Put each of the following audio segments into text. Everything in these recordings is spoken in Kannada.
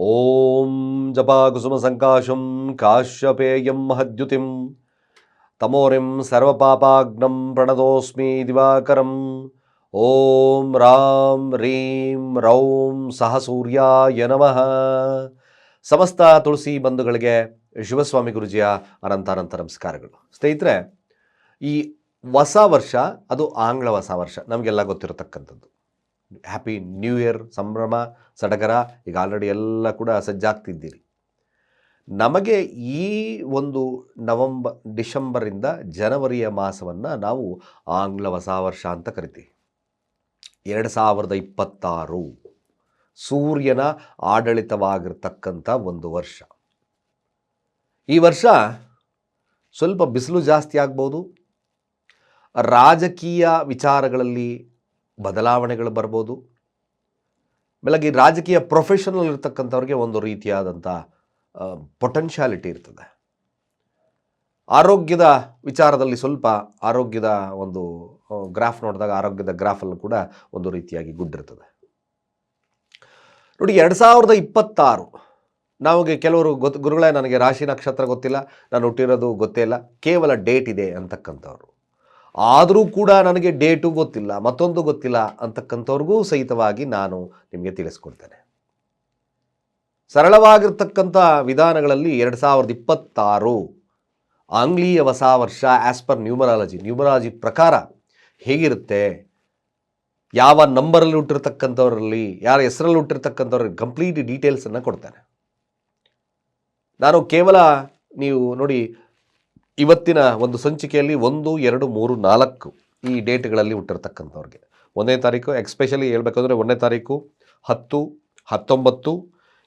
ಓಂ ಜಪಾಕುಸುಮಸಂಕಾಶಂ ಕಾಶ್ಯಪೇಯಂ ಮಹದ್ಯುತಿಂ ತಮೋರಿಂ ಸರ್ವಪಾಪಾಗ್ನಂ ಪ್ರಣದೋಸ್ಮಿ ದಿವಾಕರಂ ಓಂ ರಾಂ ರೀಂ ರೌಂ ಸಹ ಸೂರ್ಯಾಯ ನಮಃ ಸಮಸ್ತ ತುಳಸಿ ಬಂಧುಗಳಿಗೆ ಶಿವಸ್ವಾಮಿ ಗುರುಜಿಯ ಅನಂತ ಅನಂತ ನಮಸ್ಕಾರಗಳು. ಸ್ನೇಹಿತರೆ, ಈ ಹೊಸ ವರ್ಷ, ಅದು ಆಂಗ್ಲ ಹೊಸ ವರ್ಷ, ನಮಗೆಲ್ಲ ಗೊತ್ತಿರತಕ್ಕಂಥದ್ದು. ಹ್ಯಾಪಿ ನ್ಯೂ ಇಯರ್ ಸಂಭ್ರಮ, ಸಡಗರ, ಈಗ ಆಲ್ರೆಡಿ ಎಲ್ಲ ಕೂಡ ಸಜ್ಜಾಗ್ತಿದ್ದೀರಿ. ನಮಗೆ ಈ ಒಂದು ನವಂಬರ್ ಡಿಸೆಂಬರಿಂದ ಜನವರಿಯ ಮಾಸವನ್ನು ನಾವು ಆಂಗ್ಲ ಹೊಸ ವರ್ಷ ಅಂತ ಕರಿತೀವಿ. ಎರಡು ಸಾವಿರದ ಇಪ್ಪತ್ತಾರು. ಸೂರ್ಯನ ಆಡಳಿತವಾಗಿರ್ತಕ್ಕಂಥ ಒಂದು ವರ್ಷ. ಈ ವರ್ಷ ಸ್ವಲ್ಪ ಬಿಸಿಲು ಜಾಸ್ತಿ ಆಗ್ಬೋದು. ರಾಜಕೀಯ ವಿಚಾರಗಳಲ್ಲಿ ಬದಲಾವಣೆಗಳು ಬರ್ಬೋದು. ಬೆಳಗ್ಗೆ ರಾಜಕೀಯ ಪ್ರೊಫೆಷನಲ್ ಇರ್ತಕ್ಕಂಥವ್ರಿಗೆ ಒಂದು ರೀತಿಯಾದಂಥ ಪೊಟೆನ್ಷಿಯಾಲಿಟಿ ಇರ್ತದೆ. ಆರೋಗ್ಯದ ವಿಚಾರದಲ್ಲಿ ಸ್ವಲ್ಪ ಆರೋಗ್ಯದ ಒಂದು ಗ್ರಾಫ್ ನೋಡಿದಾಗ ಆರೋಗ್ಯದ ಗ್ರಾಫಲ್ಲೂ ಕೂಡ ಒಂದು ರೀತಿಯಾಗಿ ಗುಡ್ ಇರ್ತದೆ ನೋಡಿ, ಎರಡು ಸಾವಿರದ ಇಪ್ಪತ್ತಾರು ನಮಗೆ ಕೆಲವರು ಗೊತ್ತು, ಗುರುಗಳೇ, ನನಗೆ ರಾಶಿ ನಕ್ಷತ್ರ ಗೊತ್ತಿಲ್ಲ, ನಾನು ಹುಟ್ಟಿರೋದು ಗೊತ್ತೇ ಇಲ್ಲ, ಕೇವಲ ಡೇಟ್ ಇದೆ ಅಂತಕ್ಕಂಥವ್ರು. ಆದರೂ ಕೂಡ ನನಗೆ ಡೇಟು ಗೊತ್ತಿಲ್ಲ, ಮತ್ತೊಂದು ಗೊತ್ತಿಲ್ಲ ಅಂತಕ್ಕಂಥವ್ರಿಗೂ ಸಹಿತವಾಗಿ ನಾನು ನಿಮಗೆ ತಿಳಿಸ್ಕೊಡ್ತೇನೆ. ಸರಳವಾಗಿರ್ತಕ್ಕಂಥ ವಿಧಾನಗಳಲ್ಲಿ ಎರಡು ಸಾವಿರದ ಇಪ್ಪತ್ತಾರು ಆಂಗ್ಲೀಯ ಹೊಸ ವರ್ಷ ಆ್ಯಸ್ ಪರ್ ನ್ಯೂಮರಾಲಜಿ ನ್ಯೂಮರಾಲಜಿ ಪ್ರಕಾರ ಹೇಗಿರುತ್ತೆ? ಯಾವ ನಂಬರಲ್ಲಿ ಹುಟ್ಟಿರ್ತಕ್ಕಂಥವ್ರಲ್ಲಿ, ಯಾರ ಹೆಸರಲ್ಲಿ ಹುಟ್ಟಿರ್ತಕ್ಕಂಥವ್ರಿಗೆ ಕಂಪ್ಲೀಟ್ ಡೀಟೇಲ್ಸನ್ನು ಕೊಡ್ತಾರೆ ನಾನು ಕೇವಲ ನೀವು ನೋಡಿ ಇವತ್ತಿನ ಒಂದು ಸಂಚಿಕೆಯಲ್ಲಿ ಒಂದು, ಎರಡು, ಮೂರು, ನಾಲ್ಕು ಈ ಡೇಟ್ಗಳಲ್ಲಿ ಹುಟ್ಟಿರ್ತಕ್ಕಂಥವ್ರಿಗೆ. ಒಂದನೇ ತಾರೀಕು ಎಕ್ಸ್ಪೆಷಲಿ ಹೇಳಬೇಕಂದ್ರೆ ಒಂದನೇ ತಾರೀಕು ಹತ್ತು, ಹತ್ತೊಂಬತ್ತು,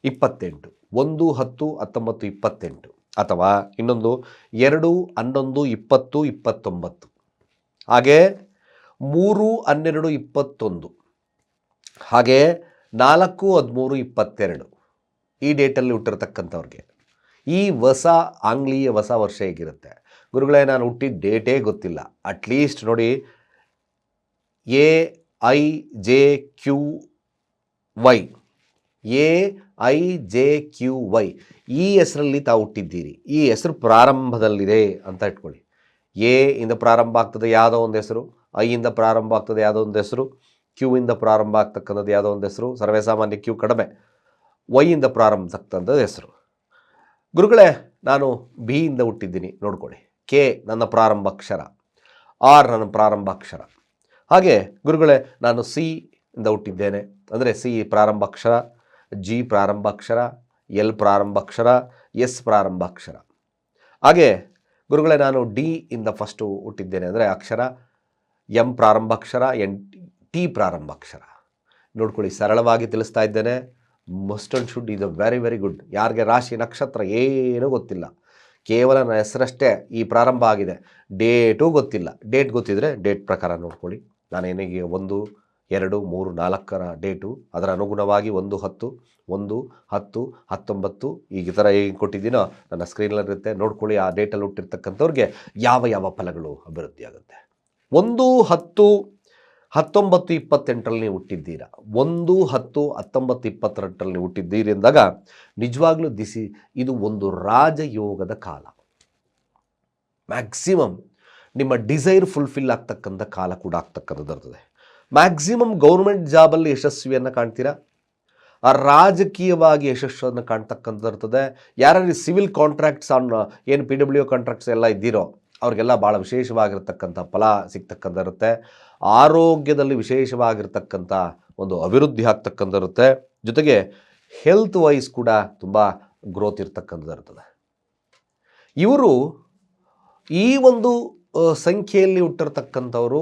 ಇಪ್ಪತ್ತೆಂಟು. ಒಂದು, ಹತ್ತು, ಹತ್ತೊಂಬತ್ತು, ಇಪ್ಪತ್ತೆಂಟು ಅಥವಾ ಇನ್ನೊಂದು ಎರಡು, ಹನ್ನೊಂದು, ಇಪ್ಪತ್ತು, ಇಪ್ಪತ್ತೊಂಬತ್ತು. ಹಾಗೆ ಮೂರು, ಹನ್ನೆರಡು, ಇಪ್ಪತ್ತೊಂದು. ಹಾಗೆ ನಾಲ್ಕು, ಹದಿಮೂರು, ಇಪ್ಪತ್ತೆರಡು ಈ ಡೇಟಲ್ಲಿ ಹುಟ್ಟಿರ್ತಕ್ಕಂಥವ್ರಿಗೆ. ಈ ಹೊಸ ಆಂಗ್ಲೀಯ ಹೊಸ ವರ್ಷ ಹೇಗಿರುತ್ತೆ? ಗುರುಗಳೇ, ನಾನು ಹುಟ್ಟಿದ ಡೇಟೇ ಗೊತ್ತಿಲ್ಲ. ಅಟ್ಲೀಸ್ಟ್ ನೋಡಿ, A, I, J, Q, Y. A, I, J, Q, Y. ಈ ಹೆಸರಲ್ಲಿ ತಾವು ಹುಟ್ಟಿದ್ದೀರಿ. ಈ ಹೆಸರು ಪ್ರಾರಂಭದಲ್ಲಿದೆ ಅಂತ ಇಟ್ಕೊಳ್ಳಿ. ಎ ಇಂದ ಪ್ರಾರಂಭ ಆಗ್ತದೆ ಯಾವುದೋ ಒಂದು ಹೆಸರು, ಐ ಇಂದ ಪ್ರಾರಂಭ ಆಗ್ತದೆ ಯಾವುದೋ ಒಂದು ಹೆಸರು, ಕ್ಯೂ ಇಂದ ಪ್ರಾರಂಭ ಆಗ್ತಕ್ಕಂಥದ್ದು ಯಾವುದೋ ಒಂದು ಹೆಸರು ಸರ್ವೇಸಾಮಾನ್ಯ ಕ್ಯೂ ಕಡಿಮೆ, ವೈ ಇಂದ ಪ್ರಾರಂಭ ಹೆಸರು. ಗುರುಗಳೇ, ನಾನು ಬಿ ಇಂದ ಹುಟ್ಟಿದ್ದೀನಿ. ನೋಡ್ಕೊಳ್ಳಿ. ಕೆ, ನನ್ನ ಪ್ರಾರಂಭ ಅಕ್ಷರ. ಆರ್, ನನ್ನ ಪ್ರಾರಂಭ ಅಕ್ಷರ. ಹಾಗೆ, ಗುರುಗಳೇ, ನಾನು ಸಿ ಇಂದ ಹುಟ್ಟಿದ್ದೇನೆ. ಅಂದರೆ ಸಿ ಪ್ರಾರಂಭ ಅಕ್ಷರ, ಜಿ ಪ್ರಾರಂಭ ಅಕ್ಷರ, ಎಲ್ ಪ್ರಾರಂಭ ಅಕ್ಷರ, ಎಸ್ ಪ್ರಾರಂಭ ಅಕ್ಷರ. ಹಾಗೆ, ಗುರುಗಳೇ, ನಾನು ಡಿ ಇಂದ ಫಸ್ಟು ಹುಟ್ಟಿದ್ದೇನೆ. ಅಂದರೆ ಅಕ್ಷರ, ಎಂ ಪ್ರಾರಂಭ ಅಕ್ಷರ, ಎನ್, ಟಿ ಪ್ರಾರಂಭ ಅಕ್ಷರ. ನೋಡ್ಕೊಳ್ಳಿ, ಸರಳವಾಗಿ ತಿಳಿಸ್ತಾ ಇದ್ದೇನೆ. Must and should a very very good ಯಾರಿಗೆ ರಾಶಿ ನಕ್ಷತ್ರ ಏನೂ ಗೊತ್ತಿಲ್ಲ. ಕೇವಲ ನನ್ನ ಹೆಸರಷ್ಟೇ ಈ ಪ್ರಾರಂಭ ಆಗಿದೆ. ಡೇಟೂ ಗೊತ್ತಿಲ್ಲ. ಡೇಟ್ ಗೊತ್ತಿದ್ರೆ ಡೇಟ್ ಪ್ರಕಾರ ನೋಡ್ಕೊಳ್ಳಿ. ನಾನು ನಾನೇನಿಗೆ ಒಂದು, ಎರಡು, ಮೂರು, ನಾಲ್ಕರ ಡೇಟು ಅದರ ಅನುಗುಣವಾಗಿ ಒಂದು, ಹತ್ತು ಒಂದು, ಹತ್ತು, ಹತ್ತೊಂಬತ್ತು, ಈಗ ಈ ಥರ ಏನು ಕೊಟ್ಟಿದ್ದೀನೋ ನನ್ನ ಸ್ಕ್ರೀನಲ್ಲಿರುತ್ತೆ ನೋಡ್ಕೊಳ್ಳಿ, ಆ ಡೇಟಲ್ಲಿ ಹುಟ್ಟಿರ್ತಕ್ಕಂಥವ್ರಿಗೆ ಯಾವ ಯಾವ ಫಲಗಳು ಅಭಿವೃದ್ಧಿಯಾಗುತ್ತೆ. ಒಂದು, ಹತ್ತು ಹತ್ತೊಂಬತ್ತು ಇಪ್ಪತ್ತೆಂಟರಲ್ಲಿ ಹುಟ್ಟಿದ್ದೀರಾ? ಒಂದು, ಹತ್ತು, ಹತ್ತೊಂಬತ್ತು ಇಪ್ಪತ್ತೆಂಟರಲ್ಲಿ ಹುಟ್ಟಿದ್ದೀರಿ ಎಂದಾಗ ನಿಜವಾಗ್ಲೂ ದಿಸಿ, ಇದು ಒಂದು ರಾಜಯೋಗದ ಕಾಲ. ಮ್ಯಾಕ್ಸಿಮಮ್ ನಿಮ್ಮ ಡಿಸೈರ್ ಫುಲ್ಫಿಲ್ ಆಗ್ತಕ್ಕಂಥ ಕಾಲ ಕೂಡ ಆಗ್ತಕ್ಕಂಥದ್ದು ಇರ್ತದೆ ಮ್ಯಾಕ್ಸಿಮಮ್ ಗೌರ್ಮೆಂಟ್ ಜಾಬಲ್ಲಿ ಯಶಸ್ವಿಯನ್ನು ಕಾಣ್ತೀರಾ? ಆ ರಾಜಕೀಯವಾಗಿ ಯಶಸ್ಸನ್ನು ಕಾಣ್ತಕ್ಕಂಥದ್ದು ಇರ್ತದೆ ಯಾರ್ಯಾರು ಸಿವಿಲ್ ಕಾಂಟ್ರಾಕ್ಟ್ಸ್ ಆನ್ ಏನು ಪಿ ಡಬ್ಲ್ಯೂ ಕಾಂಟ್ರಾಕ್ಟ್ಸ್ ಎಲ್ಲ ಇದ್ದೀರೋ ಅವ್ರಿಗೆಲ್ಲ ಭಾಳ ವಿಶೇಷವಾಗಿರ್ತಕ್ಕಂಥ ಫಲ ಸಿಗ್ತಕ್ಕಂಥರುತ್ತೆ ಆರೋಗ್ಯದಲ್ಲಿ ವಿಶೇಷವಾಗಿರ್ತಕ್ಕಂಥ ಒಂದು ಅಭಿವೃದ್ಧಿ ಆಗ್ತಕ್ಕಂಥರುತ್ತೆ ಜೊತೆಗೆ ಹೆಲ್ತ್ ವೈಸ್ ಕೂಡ ತುಂಬ ಗ್ರೋತ್ ಇರ್ತಕ್ಕಂಥದ್ದಿರ್ತದೆ. ಇವರು ಈ ಒಂದು ಸಂಖ್ಯೆಯಲ್ಲಿ ಹುಟ್ಟಿರ್ತಕ್ಕಂಥವ್ರು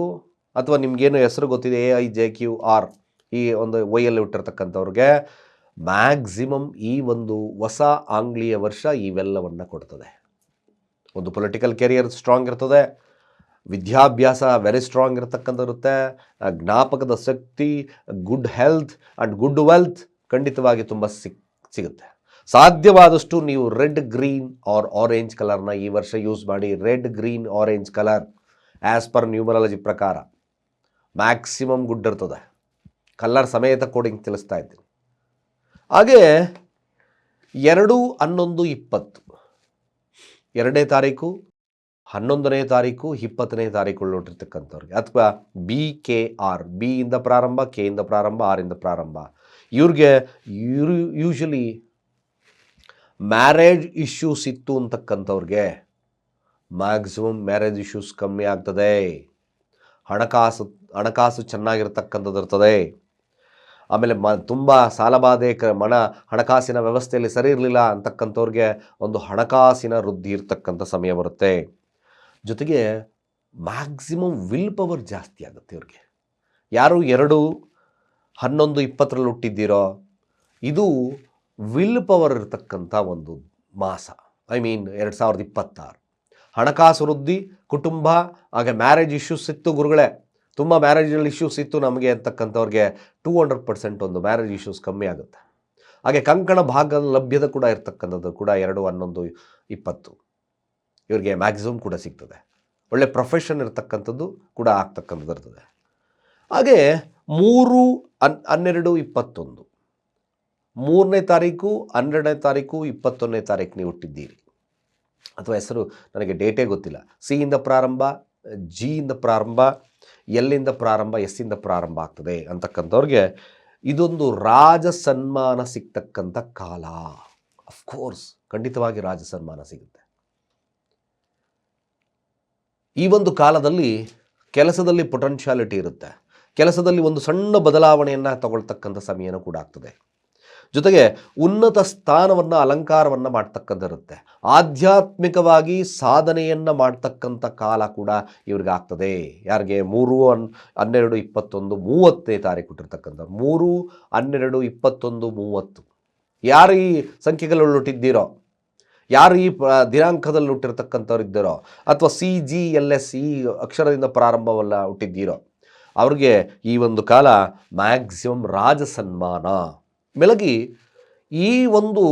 ಅಥವಾ ನಿಮಗೇನು ಹೆಸರು ಗೊತ್ತಿದೆ A I J Q R ಈ ಒಂದು ವೈಯಲ್ಲಿ ಹುಟ್ಟಿರ್ತಕ್ಕಂಥವ್ರಿಗೆ ಮ್ಯಾಕ್ಸಿಮಮ್ ಈ ಒಂದು ಹೊಸ ಆಂಗ್ಲೀಯ ವರ್ಷ ಇವೆಲ್ಲವನ್ನು ಕೊಡ್ತದೆ. ಒಂದು ಪೊಲಿಟಿಕಲ್ ಕೆರಿಯರ್ ಸ್ಟ್ರಾಂಗ್ ಇರ್ತದೆ. ವಿದ್ಯಾಭ್ಯಾಸ ವೆರಿ ಸ್ಟ್ರಾಂಗ್ ಇರತಕ್ಕಂಥದ್ದಿರುತ್ತೆ ಇರುತ್ತೆ. ಜ್ಞಾಪಕದ ಶಕ್ತಿ good health and good wealth ಖಂಡಿತವಾಗಿ ತುಂಬ ಸಿಕ್, ಸಿಗುತ್ತೆ. ಸಾಧ್ಯವಾದಷ್ಟು ನೀವು ರೆಡ್ ಗ್ರೀನ್ ಆರ್ ಆರೆಂಜ್ ಕಲರ್ನ ಈ ವರ್ಷ ಯೂಸ್ ಮಾಡಿ red green orange colour as per numerology ಪ್ರಕಾರ. ಮ್ಯಾಕ್ಸಿಮಮ್ ಗುಡ್ ಇರ್ತದೆ. ಕಲರ್ ಸಮೇತ ಕೋಡಿಂಗ್ ತಿಳಿಸ್ತಾ ಇದ್ದೀನಿ. ಹಾಗೆ ಎರಡು, ಹನ್ನೊಂದು, ಇಪ್ಪತ್ತು. ಎರಡನೇ ತಾರೀಕು, ಹನ್ನೊಂದನೇ ತಾರೀಕು, ಇಪ್ಪತ್ತನೇ ತಾರೀಕು ನೋಡಿರ್ತಕ್ಕಂಥವ್ರಿಗೆ ಅಥವಾ ಬಿ ಕೆ ಆರ್ ಬಿ ಇಂದ ಪ್ರಾರಂಭ ಕೆ ಇಂದ ಪ್ರಾರಂಭ ಆರ್ ಇಂದ ಪ್ರಾರಂಭ. ಇವ್ರಿಗೆ ಇವ್ರು ಯೂಶಲಿ ಮ್ಯಾರೇಜ್ ಇಶ್ಯೂಸ್ ಇತ್ತು ಅಂತಕ್ಕಂಥವ್ರಿಗೆ. ಮ್ಯಾಕ್ಸಿಮಮ್ ಮ್ಯಾರೇಜ್ ಇಶ್ಯೂಸ್ ಕಮ್ಮಿ ಆಗ್ತದೆ. ಹಣಕಾಸು ಹಣಕಾಸು ಚೆನ್ನಾಗಿರ್ತಕ್ಕಂಥದ್ದು ಇರ್ತದೆ ಆಮೇಲೆ ಮ, ತುಂಬ ಸಾಲಬಾಧೆ, ಕ ಮನ ಹಣಕಾಸಿನ ವ್ಯವಸ್ಥೆಯಲ್ಲಿ ಸರಿ ಇರಲಿಲ್ಲ ಅಂತಕ್ಕಂಥವ್ರಿಗೆ ಒಂದು ಹಣಕಾಸಿನ ವೃದ್ಧಿ ಇರ್ತಕ್ಕಂಥ ಸಮಯ ಬರುತ್ತೆ. ಜೊತೆಗೆ ಮ್ಯಾಕ್ಸಿಮಮ್ ವಿಲ್ ಪವರ್ ಜಾಸ್ತಿ ಆಗುತ್ತೆ ಇವ್ರಿಗೆ. ಯಾರು ಎರಡು, ಹನ್ನೊಂದು, ಇಪ್ಪತ್ತರಲ್ಲಿ ಹುಟ್ಟಿದ್ದೀರೋ, ಇದು ವಿಲ್ ಪವರ್ ಇರತಕ್ಕಂಥ ಒಂದು ಮಾಸ. ಐ ಮೀನ್ ಎರಡು ಸಾವಿರದ ಇಪ್ಪತ್ತಾರು. ಹಣಕಾಸು ವೃದ್ಧಿ, ಕುಟುಂಬ, ಹಾಗೆ ಮ್ಯಾರೇಜ್ ಇಶ್ಯೂಸ್ ಇತ್ತು ಗುರುಗಳೇ. ತುಂಬ ಮ್ಯಾರೇಜಲ್ಲಿ ಇಶ್ಯೂಸ್ ಇತ್ತು ನಮಗೆ ಅಂತಕ್ಕಂಥವ್ರಿಗೆ ಟೂ ಹಂಡ್ರೆಡ್ ಪರ್ಸೆಂಟ್ ಒಂದು ಮ್ಯಾರೇಜ್ ಇಶ್ಯೂಸ್ ಕಮ್ಮಿ ಆಗುತ್ತೆ. ಹಾಗೆ ಕಂಕಣ ಭಾಗ ಲಭ್ಯದ ಕೂಡ ಇರ್ತಕ್ಕಂಥದ್ದು ಕೂಡ ಎರಡು, ಹನ್ನೊಂದು, ಇಪ್ಪತ್ತು. ಇವರಿಗೆ ಮ್ಯಾಕ್ಸಿಮಮ್ ಕೂಡ ಸಿಗ್ತದೆ. ಒಳ್ಳೆ ಪ್ರೊಫೆಷನ್ ಇರ್ತಕ್ಕಂಥದ್ದು ಕೂಡ ಆಗ್ತಕ್ಕಂಥದ್ದು ಇರ್ತದೆ. ಹಾಗೆ ಮೂರು, ಹನ್, ಹನ್ನೆರಡು, ಇಪ್ಪತ್ತೊಂದು. ಮೂರನೇ ತಾರೀಕು, ಹನ್ನೆರಡನೇ ತಾರೀಕು, ಇಪ್ಪತ್ತೊಂದನೇ ತಾರೀಕು ನೀವು ಹುಟ್ಟಿದ್ದೀರಿ. ಅಥವಾ ಹೆಸರು ನನಗೆ ಡೇಟೇ ಗೊತ್ತಿಲ್ಲ. ಸಿ ಇಂದ ಪ್ರಾರಂಭ ಜಿಯಿಂದ ಪ್ರಾರಂಭ ಎಲ್ಲಿಂದ ಪ್ರಾರಂಭ, ಎಸ್ಸಿಂದ ಪ್ರಾರಂಭ ಆಗ್ತದೆ ಅಂತಕ್ಕಂಥವ್ರಿಗೆ ಇದೊಂದು ರಾಜ ಸನ್ಮಾನ ಸಿಗ್ತಕ್ಕಂಥ ಕಾಲ. ಅಫ್ಕೋರ್ಸ್ ಖಂಡಿತವಾಗಿ ರಾಜ ಸನ್ಮಾನ ಸಿಗುತ್ತೆ. ಈ ಒಂದು ಕಾಲದಲ್ಲಿ ಕೆಲಸದಲ್ಲಿ ಪೊಟೆನ್ಷಿಯಾಲಿಟಿ ಇರುತ್ತೆ. ಕೆಲಸದಲ್ಲಿ ಒಂದು ಸಣ್ಣ ಬದಲಾವಣೆಯನ್ನು ತಗೊಳ್ತಕ್ಕಂಥ ಸಮಯನೂ ಕೂಡ ಆಗ್ತದೆ. ಜೊತೆಗೆ ಉನ್ನತ ಸ್ಥಾನವನ್ನು, ಅಲಂಕಾರವನ್ನು ಮಾಡ್ತಕ್ಕಂಥಿರುತ್ತೆ ಆಧ್ಯಾತ್ಮಿಕವಾಗಿ ಸಾಧನೆಯನ್ನು ಮಾಡ್ತಕ್ಕಂಥ ಕಾಲ ಕೂಡ ಇವ್ರಿಗೆ ಆಗ್ತದೆ. ಯಾರಿಗೆ? ಮೂರು ಅನ್, ಹನ್ನೆರಡು, ಇಪ್ಪತ್ತೊಂದು, ಮೂವತ್ತೇ ತಾರೀಕು ಹುಟ್ಟಿರ್ತಕ್ಕಂಥ ಮೂರು, ಹನ್ನೆರಡು, ಇಪ್ಪತ್ತೊಂದು, ಮೂವತ್ತು. ಯಾರು ಈ ಸಂಖ್ಯೆಗಳಲ್ಲಿ ಹುಟ್ಟಿದ್ದೀರೋ, ಯಾರು ಈ ದಿನಾಂಕದಲ್ಲಿ ಹುಟ್ಟಿರ್ತಕ್ಕಂಥವ್ರು ಇದ್ದೀರೋ, ಅಥವಾ ಸಿ, ಜಿ, ಎಲ್, ಎಸ್, ಈ ಅಕ್ಷರದಿಂದ ಪ್ರಾರಂಭವಲ್ಲ ಹುಟ್ಟಿದ್ದೀರೋ, ಅವ್ರಿಗೆ ಈ ಒಂದು ಕಾಲ ಮ್ಯಾಕ್ಸಿಮಮ್ ರಾಜ ಸನ್ಮಾನ ಬೆಳಗಿ ಈ ಒಂದು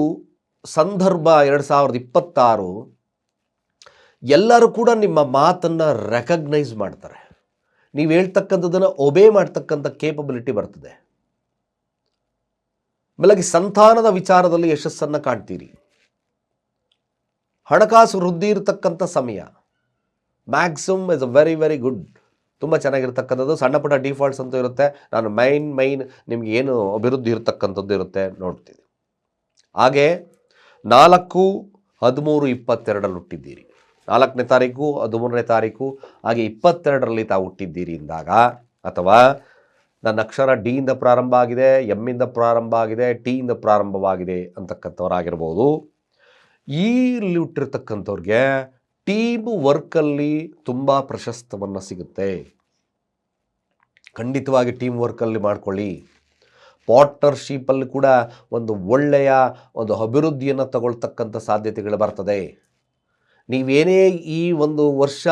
ಸಂದರ್ಭ ಎರಡು ಸಾವಿರದ ಇಪ್ಪತ್ತಾರು ಎಲ್ಲರೂ ಕೂಡ ನಿಮ್ಮ ಮಾತನ್ನು ರೆಕಗ್ನೈಸ್ ಮಾಡ್ತಾರೆ. ನೀವು ಹೇಳ್ತಕ್ಕಂಥದ್ದನ್ನು ಒಬೇ ಮಾಡ್ತಕ್ಕಂಥ ಕೇಪಬಿಲಿಟಿ ಬರ್ತದೆ. ಮೆಲಗಿ ಸಂತಾನದ ವಿಚಾರದಲ್ಲಿ ಯಶಸ್ಸನ್ನು ಕಾಣ್ತೀರಿ. ಹಣಕಾಸು ವೃದ್ಧಿ ಇರತಕ್ಕಂಥ ಸಮಯ. Maximum is a very very good ತುಂಬ ಚೆನ್ನಾಗಿರ್ತಕ್ಕಂಥದ್ದು. ಸಣ್ಣ ಪುಟ್ಟ ಡಿಫಾಲ್ಟ್ಸ್ ಅಂತ ಇರುತ್ತೆ. ನಾನು ಮೈನ್ ಮೈನ್ ನಿಮ್ಗೆ ಏನು ಅಭಿವೃದ್ಧಿ ಇರತಕ್ಕಂಥದ್ದು ಇರುತ್ತೆ ನೋಡ್ತೀನಿ. ಹಾಗೆ ನಾಲ್ಕು, ಹದಿಮೂರು, ಇಪ್ಪತ್ತೆರಡರಲ್ಲಿ ಹುಟ್ಟಿದ್ದೀರಿ. ನಾಲ್ಕನೇ ತಾರೀಕು, ಹದಿಮೂರನೇ ತಾರೀಕು, ಹಾಗೆ ಇಪ್ಪತ್ತೆರಡರಲ್ಲಿ ತಾವು ಹುಟ್ಟಿದ್ದೀರಿ ಅಂದಾಗ, ಅಥವಾ ನನ್ನ ಅಕ್ಷರ ಡಿ ಇಂದ ಪ್ರಾರಂಭ ಆಗಿದೆ ಎಮ್ಮಿಂದ ಪ್ರಾರಂಭ ಆಗಿದೆ ಟಿ ಇಂದ ಪ್ರಾರಂಭವಾಗಿದೆ ಅಂತಕ್ಕಂಥವ್ರಾಗಿರ್ಬೋದು. ಈ ಹುಟ್ಟಿರ್ತಕ್ಕಂಥವ್ರಿಗೆ ಟೀಮ್ ವರ್ಕಲ್ಲಿ ತುಂಬ ಪ್ರಶಸ್ತವನ್ನು ಸಿಗುತ್ತೆ. ಖಂಡಿತವಾಗಿ ಟೀಮ್ ವರ್ಕಲ್ಲಿ ಮಾಡ್ಕೊಳ್ಳಿ. ಪಾರ್ಟ್ನರ್ಶಿಪ್ಪಲ್ಲಿ ಕೂಡ ಒಂದು ಒಳ್ಳೆಯ ಒಂದು ಅಭಿವೃದ್ಧಿಯನ್ನು ತಗೊಳ್ತಕ್ಕಂಥ ಸಾಧ್ಯತೆಗಳು ಬರ್ತದೆ. ನೀವೇನೇ ಈ ಒಂದು ವರ್ಷ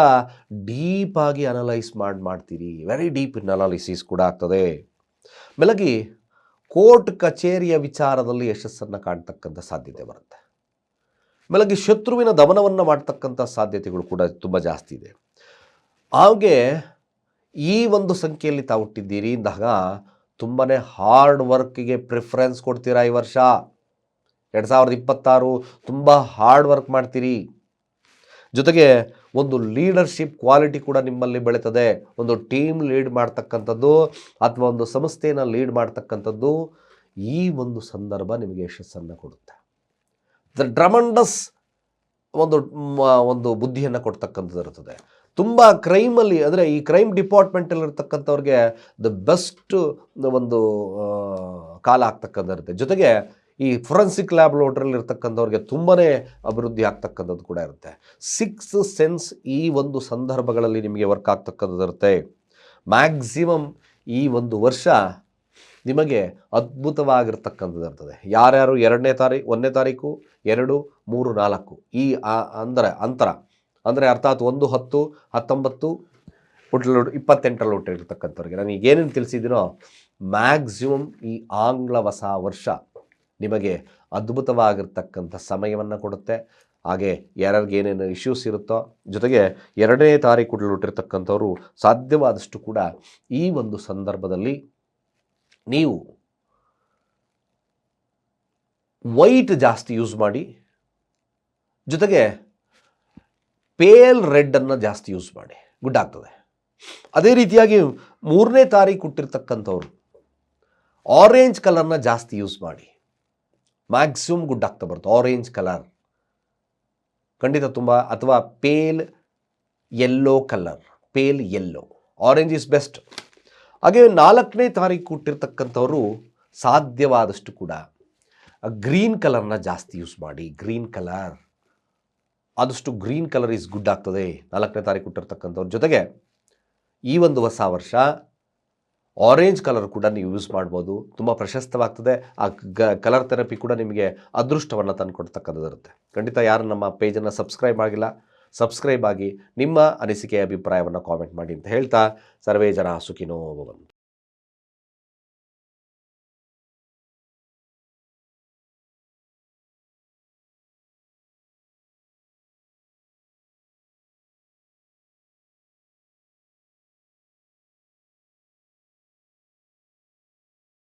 ಡೀಪಾಗಿ ಅನಲೈಸ್ ಮಾಡಿ ಮಾಡ್ತೀರಿ. ವೆರಿ ಡೀಪ್ ಇನ್ ಅನಾಲಿಸಿಸ್ ಕೂಡ ಆಗ್ತದೆ. ಮೆಲಗಿ ಕೋರ್ಟ್ ಕಚೇರಿಯ ವಿಚಾರದಲ್ಲಿ ಯಶಸ್ಸನ್ನು ಕಾಣ್ತಕ್ಕಂಥ ಸಾಧ್ಯತೆ ಬರುತ್ತೆ. ಬೆಳಗ್ಗೆ ಶತ್ರುವಿನ ದಮನವನ್ನು ಮಾಡ್ತಕ್ಕಂಥ ಸಾಧ್ಯತೆಗಳು ಕೂಡ ತುಂಬ ಜಾಸ್ತಿ ಇದೆ. ಹಾಗೆ ಈ ಒಂದು ಸಂಖ್ಯೆಯಲ್ಲಿ ತಾವು ಹುಟ್ಟಿದ್ದೀರಿ ಇಂದಾಗ ತುಂಬಾ ಹಾರ್ಡ್ ವರ್ಕಿಗೆ ಪ್ರಿಫರೆನ್ಸ್ ಕೊಡ್ತೀರಾ ಈ ವರ್ಷ? ಎರಡು ಸಾವಿರದ ಇಪ್ಪತ್ತಾರು ತುಂಬ ಹಾರ್ಡ್ ವರ್ಕ್ ಮಾಡ್ತೀರಿ. ಜೊತೆಗೆ ಒಂದು ಲೀಡರ್ಶಿಪ್ ಕ್ವಾಲಿಟಿ ಕೂಡ ನಿಮ್ಮಲ್ಲಿ ಬೆಳೀತದೆ. ಒಂದು ಟೀಮ್ ಲೀಡ್ ಮಾಡ್ತಕ್ಕಂಥದ್ದು ಅಥವಾ ಒಂದು ಸಂಸ್ಥೆಯನ್ನು ಲೀಡ್ ಮಾಡ್ತಕ್ಕಂಥದ್ದು ಈ ಒಂದು ಸಂದರ್ಭ ನಿಮಗೆ ಯಶಸ್ಸನ್ನು ಕೊಡುತ್ತೆ. ದ ಡ್ರಮಂಡಸ್ ಒಂದು ಒಂದು ಬುದ್ಧಿಯನ್ನು ಕೊಡ್ತಕ್ಕಂಥದ್ದು ಇರ್ತದೆ ತುಂಬ ಕ್ರೈಮಲ್ಲಿ ಅಂದರೆ ಈ ಕ್ರೈಮ್ ಡಿಪಾರ್ಟ್ಮೆಂಟಲ್ಲಿ ಇರ್ತಕ್ಕಂಥವ್ರಿಗೆ ದ ಬೆಸ್ಟ್ ಒಂದು ಕಾಲ ಆಗ್ತಕ್ಕಂಥ ಇರುತ್ತೆ. ಜೊತೆಗೆ ಈ ಫೊರೆನ್ಸಿಕ್ ಲ್ಯಾಬ್ರೋಟ್ರಲ್ಲಿ ಇರ್ತಕ್ಕಂಥವ್ರಿಗೆ ತುಂಬಾ ಅಭಿವೃದ್ಧಿ ಆಗ್ತಕ್ಕಂಥದ್ದು ಕೂಡ ಇರುತ್ತೆ. ಸಿಕ್ಸ್ ಸೆನ್ಸ್ ಈ ಒಂದು ಸಂದರ್ಭಗಳಲ್ಲಿ ನಿಮಗೆ ವರ್ಕ್ ಆಗ್ತಕ್ಕಂಥದ್ದು ಇರುತ್ತೆ. ಮ್ಯಾಕ್ಸಿಮಮ್ ಈ ಒಂದು ವರ್ಷ ನಿಮಗೆ ಅದ್ಭುತವಾಗಿರ್ತಕ್ಕಂಥದ್ದು ಇರ್ತದೆ. ಯಾರ್ಯಾರು ಎರಡನೇ ತಾರೀಕು ಒಂದನೇ ತಾರೀಕು, ಎರಡು, ಮೂರು, ನಾಲ್ಕು. ಈ ಅಂದರೆ ಅಂತರ. ಅಂದರೆ ಅರ್ಥಾತ್ ಒಂದು ಹತ್ತು, ಹತ್ತೊಂಬತ್ತು ಹುಟ್ಟಲು ಇಪ್ಪತ್ತೆಂಟರಲ್ಲಿ ಹುಟ್ಟಿರ್ತಕ್ಕಂಥವ್ರಿಗೆ. ನಾನು ಈಗ ಏನೇನು ತಿಳಿಸಿದ್ದೀನೋ, ಮ್ಯಾಕ್ಸಿಮಮ್ ಈ ಆಂಗ್ಲ ಹೊಸ ವರ್ಷ ನಿಮಗೆ ಅದ್ಭುತವಾಗಿರ್ತಕ್ಕಂಥ ಸಮಯವನ್ನು ಕೊಡುತ್ತೆ. ಹಾಗೆ ಯಾರ್ಯಾರಿಗೆ ಏನೇನು ಇಶ್ಯೂಸ್ ಇರುತ್ತೋ, ಜೊತೆಗೆ ಎರಡನೇ ತಾರೀಕು ಹುಟ್ಟಿರ್ತಕ್ಕಂಥವ್ರು ಸಾಧ್ಯವಾದಷ್ಟು ಕೂಡ ಈ ಒಂದು ಸಂದರ್ಭದಲ್ಲಿ ನೀವು ವೈಟ್ ಜಾಸ್ತಿ ಯೂಸ್ ಮಾಡಿ, ಜೊತೆಗೆ ಪೇಲ್ ರೆಡ್ಡನ್ನು ಜಾಸ್ತಿ ಯೂಸ್ ಮಾಡಿ ಗುಡ್ ಆಗ್ತದೆ. ಅದೇ ರೀತಿಯಾಗಿ ಮೂರನೇ ತಾರೀಕು ಹುಟ್ಟಿರ್ತಕ್ಕಂಥವ್ರು ಆರೆಂಜ್ ಕಲರ್ನ ಜಾಸ್ತಿ ಯೂಸ್ ಮಾಡಿ ಮ್ಯಾಕ್ಸಿಮಮ್ ಗುಡ್ ಆಗ್ತಾ ಬರುತ್ತೆ ಆರೆಂಜ್ ಕಲರ್ ಖಂಡಿತ ತುಂಬ, ಅಥವಾ pale yellow colour pale yellow orange is best ಹಾಗೆ ನಾಲ್ಕನೇ ತಾರೀಕು ಹುಟ್ಟಿರ್ತಕ್ಕಂಥವ್ರು ಸಾಧ್ಯವಾದಷ್ಟು ಕೂಡ. ಗ್ರೀನ್ ಕಲರ್ನ ಜಾಸ್ತಿ ಯೂಸ್ ಮಾಡಿ, ಗ್ರೀನ್ ಕಲರ್. ಆದಷ್ಟು ಗ್ರೀನ್ ಕಲರ್ ಈಸ್ ಗುಡ್ ಆಗ್ತದೆ. ನಾಲ್ಕನೇ ತಾರೀಕು ಹುಟ್ಟಿರ್ತಕ್ಕಂಥವ್ರ ಜೊತೆಗೆ ಈ ಒಂದು ಹೊಸ ವರ್ಷ ಆರೆಂಜ್ ಕಲರ್ ಕೂಡ ನೀವು ಯೂಸ್ ಮಾಡ್ಬೋದು. ತುಂಬ ಪ್ರಶಸ್ತವಾಗ್ತದೆ. ಆ ಗ ಕಲರ್ ಥೆರಪಿ ಕೂಡ ನಿಮಗೆ ಅದೃಷ್ಟವನ್ನು ತಂದುಕೊಡ್ತಕ್ಕಂಥದ್ದಿರುತ್ತೆ. ಖಂಡಿತ ಯಾರು ನಮ್ಮ ಪೇಜನ್ನು ಸಬ್ಸ್ಕ್ರೈಬ್ ಆಗಿಲ್ಲ ಸಬ್ಸ್ಕ್ರೈಬ್ ಆಗಿ ನಿಮ್ಮ ಅನಿಸಿಕೆ ಅಭಿಪ್ರಾಯವನ್ನು ಕಾಮೆಂಟ್ ಮಾಡಿ ಅಂತ ಹೇಳ್ತಾ ಸರ್ವೇ ಜನ ಸುಖಿನೋ ಭವಂತು.